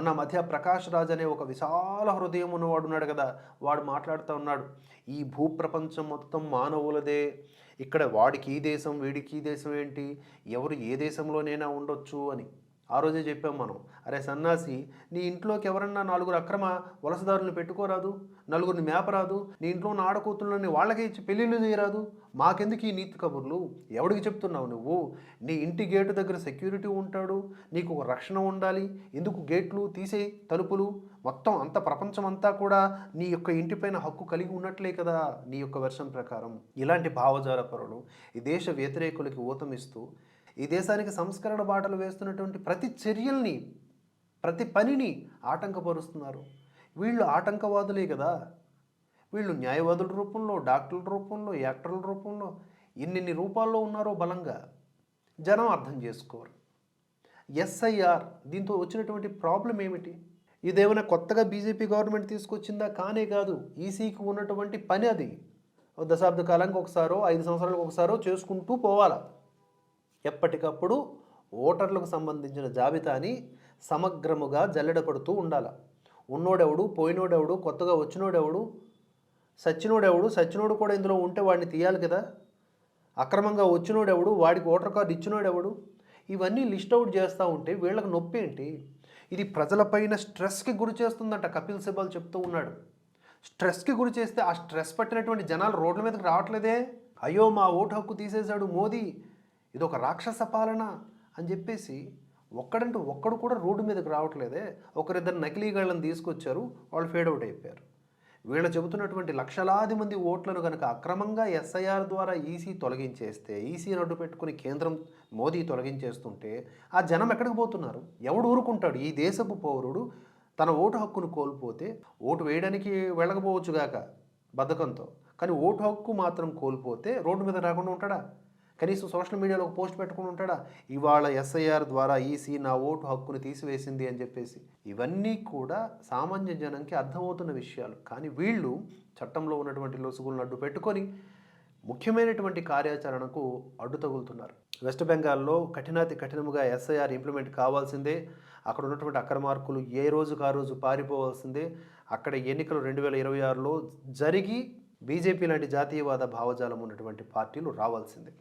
మొన్న మధ్య ప్రకాష్ రాజ్ అనే ఒక విశాల హృదయం ఉన్నవాడు ఉన్నాడు కదా వాడు మాట్లాడుతూ ఉన్నాడు. ఈ భూప్రపంచం మొత్తం మానవులదే. ఇక్కడ వాడికి ఈ దేశం వీడికి ఈ దేశం ఏంటి? ఎవరు ఏ దేశంలోనైనా ఉండొచ్చు అని. ఆ రోజే చెప్పాం మనం. అరే సన్నాసి నీ ఇంట్లోకి ఎవరన్నా నలుగురు అక్రమ వలసదారులను పెట్టుకోరాదు? నలుగురిని మేపరాదు? నీ ఇంట్లో ఉన్న ఆడకూతుళ్ళని వాళ్ళకే ఇచ్చి పెళ్ళిళ్ళు చేయరాదు? మాకెందుకు ఈ నీతి కబుర్లు? ఎవడికి చెప్తున్నావు నువ్వు? నీ ఇంటి గేటు దగ్గర సెక్యూరిటీ ఉంటాడు నీకు ఒక రక్షణ ఉండాలి. ఎందుకు గేట్లు తీసే తలుపులు? మొత్తం అంత ప్రపంచం అంతా కూడా నీ యొక్క ఇంటిపైన హక్కు కలిగి ఉన్నట్లే కదా నీ యొక్క వెర్షన్ ప్రకారం. ఇలాంటి భావజాల పరులు ఈ దేశ వ్యతిరేకులకి ఊతమిస్తూ ఈ దేశానికి సంస్కరణ బాటలు వేస్తున్నటువంటి ప్రతి చర్యల్ని ప్రతి పనిని ఆటంకపరుస్తున్నారు. వీళ్ళు ఆటంకవాదులే కదా. వీళ్ళు న్యాయవాదుల రూపంలో డాక్టర్ల రూపంలో యాక్టర్ల రూపంలో ఎన్నెన్ని రూపాల్లో ఉన్నారో బలంగా జనం అర్థం చేసుకోరు. ఎస్ఐఆర్ దీంతో వచ్చినటువంటి ప్రాబ్లం ఏమిటి? ఇదేమైనా కొత్తగా బీజేపీ గవర్నమెంట్ తీసుకొచ్చిందా? కానే కాదు. ఈసీకి ఉన్నటువంటి పని అది. దశాబ్ద కాలానికి ఒకసారో ఐదు సంవత్సరాలకు ఒకసారో చేసుకుంటూ పోవాలా? ఎప్పటికప్పుడు ఓటర్లకు సంబంధించిన జాబితాని సమగ్రముగా జల్లెడపడుతూ ఉండాల. ఉన్నోడెవడు పోయినోడెవడు కొత్తగా వచ్చినోడెవడు సచ్చినోడెవడు సచ్చినోడు కూడా ఇందులో ఉంటే వాడిని తీయాలి కదా. అక్రమంగా వచ్చినోడెవడు వాడికి ఓటర్ కార్డు ఇచ్చినోడెవడు? ఇవన్నీ లిస్ట్ అవుట్ చేస్తూ ఉంటే వీళ్ళకి నొప్పి ఏంటి? ఇది ప్రజలపైన స్ట్రెస్కి గురి చేస్తుందంట కపిల్ సిబాల్ చెప్తూ ఉన్నాడు. స్ట్రెస్కి గురి చేస్తే ఆ స్ట్రెస్ పట్టినటువంటి జనాలు రోడ్ల మీదకి రావట్లేదే? అయ్యో మా ఓటు హక్కు తీసేశాడు మోదీ. ఇది ఒక రాక్షస పాలన అని చెప్పేసి ఒక్కడంటూ ఒక్కడు కూడా రోడ్డు మీదకి రావట్లేదే. ఒకరిద్దరు నకిలీగాళ్ళని తీసుకొచ్చారు వాళ్ళు ఫేడ్ అయిపోయారు. వీళ్ళు చెబుతున్నటువంటి లక్షలాది మంది ఓట్లను కనుక అక్రమంగా ఎస్ఐఆర్ ద్వారా ఈసీ తొలగించేస్తే ఈసీ అడ్డు పెట్టుకుని కేంద్రం మోదీ తొలగించేస్తుంటే ఆ జనం ఎక్కడికి పోతున్నారు? ఎవడు ఊరుకుంటాడు? ఈ దేశపు పౌరుడు తన ఓటు హక్కును కోల్పోతే ఓటు వేయడానికి వెళ్ళకపోవచ్చుగాక బద్ధకంతో. కానీ ఓటు హక్కు మాత్రం కోల్పోతే రోడ్డు మీద రాకుండా ఉంటాడా? కనీసం సోషల్ మీడియాలో ఒక పోస్ట్ పెట్టుకుని ఉంటాడా? ఇవాళ ఎస్ఐఆర్ ద్వారా ఈసీ నా ఓటు హక్కును తీసివేసింది అని చెప్పేసి. ఇవన్నీ కూడా సామాన్య జనంకి అర్థమవుతున్న విషయాలు. కానీ వీళ్ళు చట్టంలో ఉన్నటువంటి లొసుగులను అడ్డు పెట్టుకొని ముఖ్యమైనటువంటి కార్యాచరణకు అడ్డు తగులుతున్నారు. వెస్ట్ బెంగాల్లో కఠినాతి కఠినముగా ఎస్ఐఆర్ ఇంప్లిమెంట్ కావాల్సిందే. అక్కడ ఉన్నటువంటి అక్రమార్కులు ఏ రోజుకు ఆ రోజు పారిపోవాల్సిందే. అక్కడ ఎన్నికలు రెండు వేల ఇరవై ఆరులో జరిగి బీజేపీ లాంటి జాతీయవాద భావజాలం ఉన్నటువంటి పార్టీలు రావాల్సిందే.